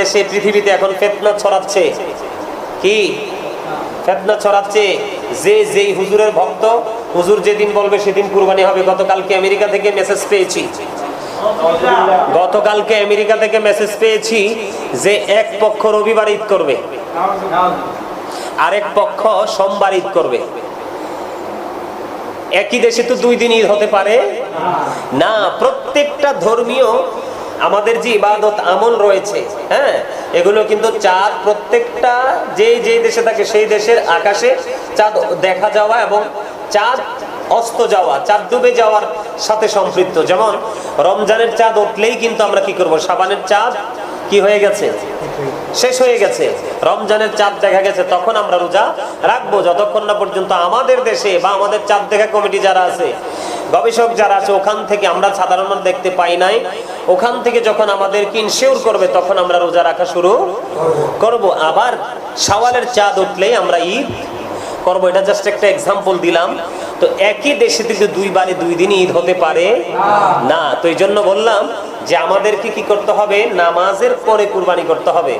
দেশে, পৃথিবীতে এখন ফেতনা ছড়াচ্ছে। কি? ফেতনা ছড়াচ্ছে। যে যেই হুজুরের ভক্ত, হুজুর যেদিন বলবে সেদিন কুরবানি হবে। গতকালকে আমেরিকা থেকে মেসেজ পেয়েছি। গতকালকে আমেরিকা থেকে মেসেজ পেয়েছি যে এক পক্ষ রবিবার ঈদ করবে। আরেক পক্ষ সোমবার ঈদ করবে। একই দেশে তো দুই দিন ঈদ হতে পারে। না, প্রত্যেকটা ধর্মীয় আমাদের যে ইবাদত আমল রয়েছে হ্যাঁ এগুলো কিন্তু চাঁদ প্রত্যেকটা যে যে দেশে থাকে সেই দেশের আকাশে চাঁদ দেখা যাওয়া এবং চাঁদ অস্ত যাওয়া, চাঁদ ডুবে যাওয়ার সাথে সম্পৃক্ত। যেমন রমজানের চাঁদ উঠলেই কিন্তু আমরা কি করব? সাবানের চাঁদ কি হয়ে গেছে? শেষ হয়ে গেছে। রমজানের চাঁদ দেখা গেছে, তখন আমরা রোজা রাখব। যতক্ষণ না পর্যন্ত আমাদের দেশে বা আমাদের চাঁদ দেখা কমিটি যারা আছে, গবেষক যারা আছে, ওখান থেকে আমরা সাধারণত দেখতে পাই নাই। ওখান থেকে যখন আমাদেরকে ইনশিওর করবে, তখন আমরা রোজা রাখা শুরু করব। আবার সাওয়ালের চাঁদ উঠলেই আমরা ঈদ করব। এটা জাস্ট একটা এক্সাম্পল দিলাম। তো একই দেশে কিন্তু দুইবারে দুই দিন ঈদ হতে পারে, না। তো এই জন্য বললাম যে আমাদেরকে কি করতে হবে? নামাজের পরে কুরবানি করতে হবে।